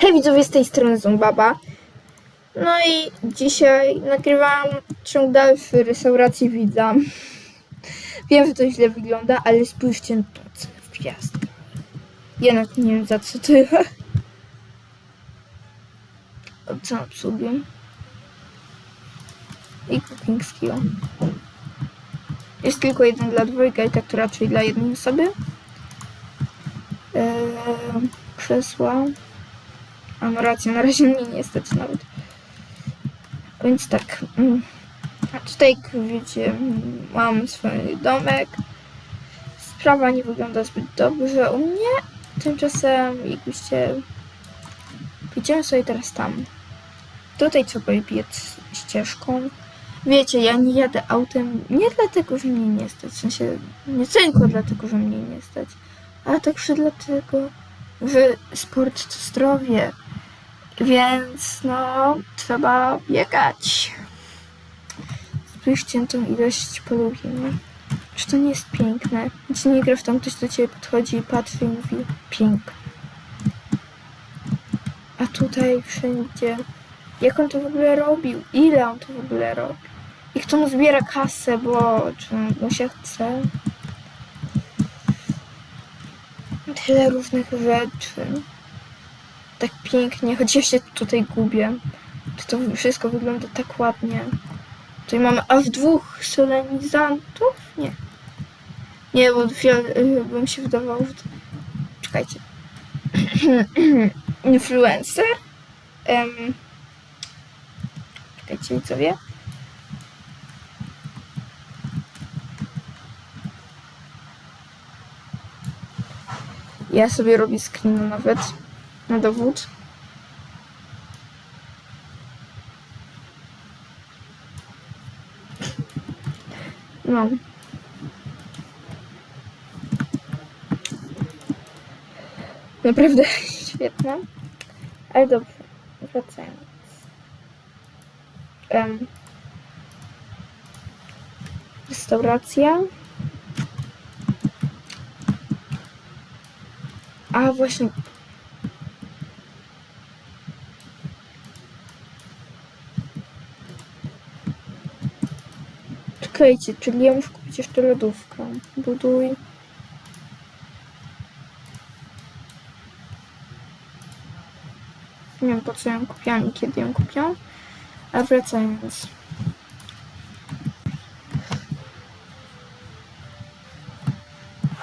Hej widzowie, z tej strony Zumbaba. No i dzisiaj nagrywam ciąg dalszy restauracji widza. Wiem, że to źle wygląda, ale spójrzcie na tą cenę w gwiazdkę. Ja nawet nie wiem za co tyle. Cena obsługi. I cooking skill. Jest tylko jeden dla dwojga i tak to raczej dla jednej osoby. Eee, krzesła. A no rację, na razie mnie nie stać nawet. Więc tak. mm, A tutaj, wiecie, mam swój domek. Sprawa nie wygląda zbyt dobrze u mnie. Tymczasem, jakbyście... Pójdziemy sobie teraz tam. Tutaj trzeba biec ścieżką. Wiecie, ja nie jadę autem nie dlatego, że mnie nie stać. W sensie, nie tylko dlatego, że mnie nie stać. Ale także dlatego, że sport to zdrowie. Więc no, trzeba biegać. Spójrzcie na tą ilość polubień. Czy to nie jest piękne? Gdzie nie gra w tam ktoś do ciebie podchodzi i patrzy i mówi piękne. A tutaj wszędzie. Jak on to w ogóle robił? Ile on to w ogóle robi? I kto mu zbiera kasę, bo czy mu się chce? Tyle różnych rzeczy tak pięknie, choć ja się tutaj gubię. To, to wszystko wygląda tak ładnie. Tutaj mamy aż dwóch solenizantów? Nie. Nie, bo y, by mi się wydawało, że. Czekajcie. Influencer? Um, czekajcie, widzowie. Ja sobie robię screen nawet na dowód. No. Naprawdę świetne. Ale dobrze, wracając. Um, restauracja. A właśnie Czekajcie, czyli ja muszę kupić jeszcze lodówkę. Buduj. Nie wiem po co ją kupiłam i kiedy ją kupiłam. A wracając.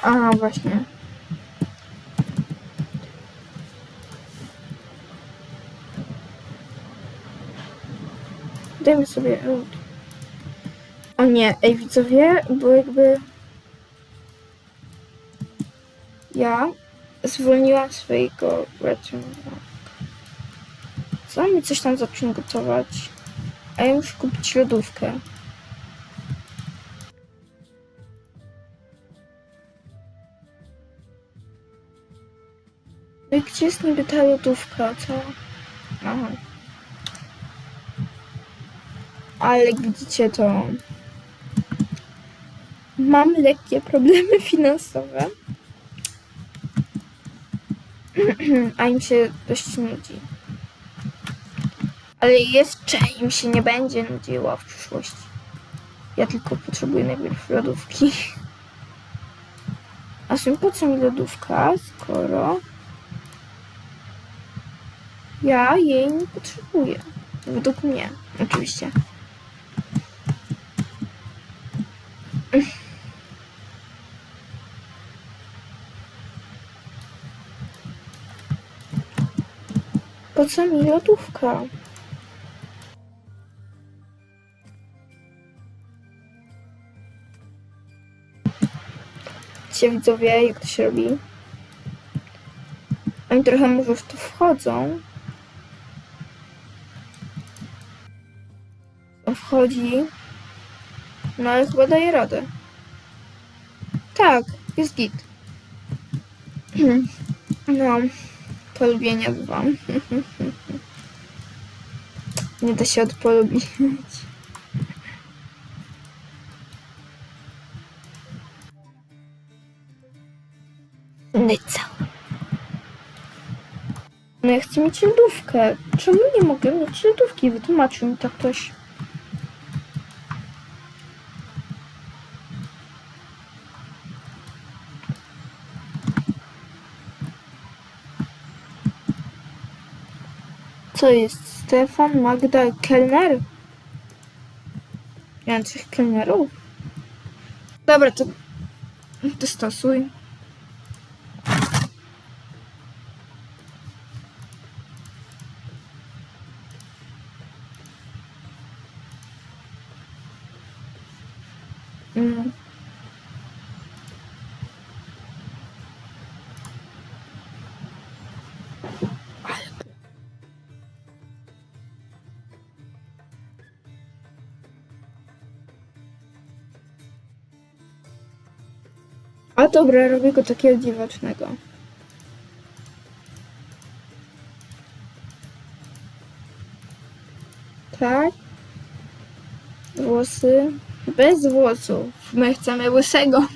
A właśnie. Dajmy sobie. O nie, ej widzowie, bo jakby ja zwolniłam swojego ratunku. Co mi coś tam zacznie gotować, a ja muszę kupić lodówkę. No i gdzie jest niby ta lodówka, co? Aha. Ale jak widzicie, to mam lekkie problemy finansowe. A im się dość nudzi. Ale jeszcze im się nie będzie nudziło w przyszłości. Ja tylko potrzebuję najpierw lodówki. A czym po co mi lodówka, skoro ja jej nie potrzebuję? Według mnie, oczywiście. Po co mi lodówka? Widzicie widzowie, jak to się robi? Oni trochę może w to wchodzą. Wchodzi. No ale chyba daje radę. Tak, jest git. No, polubienia bywam. Nie da się odpolubić. No i co? No ja chcę mieć lodówkę. Czemu nie mogę mieć lodówki? Wytłumaczył mi to ktoś. Co jest? Stefan, Magda, kelner? Ja mam trzech kelnerów. Dobra, to dostosuj. Mm. Dobra, robię go takiego dziwacznego. Tak. Włosy. Bez włosów. My chcemy łysego.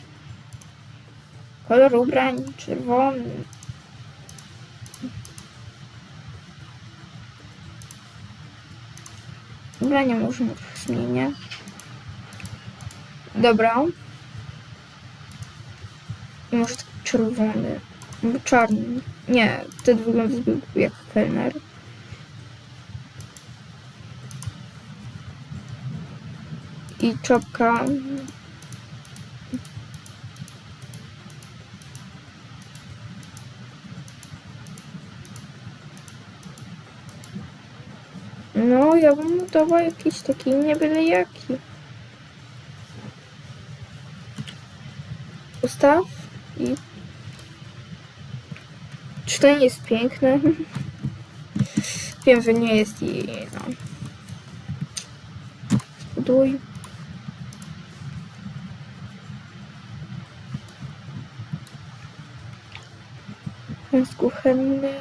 Kolor ubrań czerwony. Ubrania może trochę zmienię. Dobra. Może czerwony. Albo czarny. Nie, ten wygląda jak kelner. I czopka. No, ja bym mu dała jakiś taki nie byle jaki. Ustaw i... Czy to nie jest piękne? Wiem, że nie jest i no. Zbuduj. Jest kuchenny.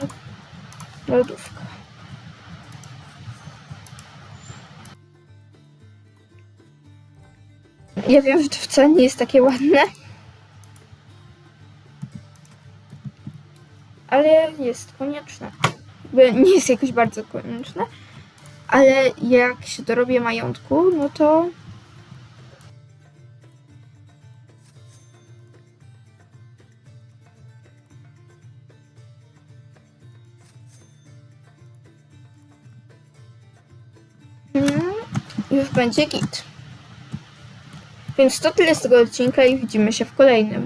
Lodówka. Ja wiem, że to wcale nie jest takie ładne. Ale jest konieczne. Nie jest jakoś bardzo konieczne. Ale jak się dorobię majątku, no to Mm, już będzie git. Więc to tyle z tego odcinka i widzimy się w kolejnym.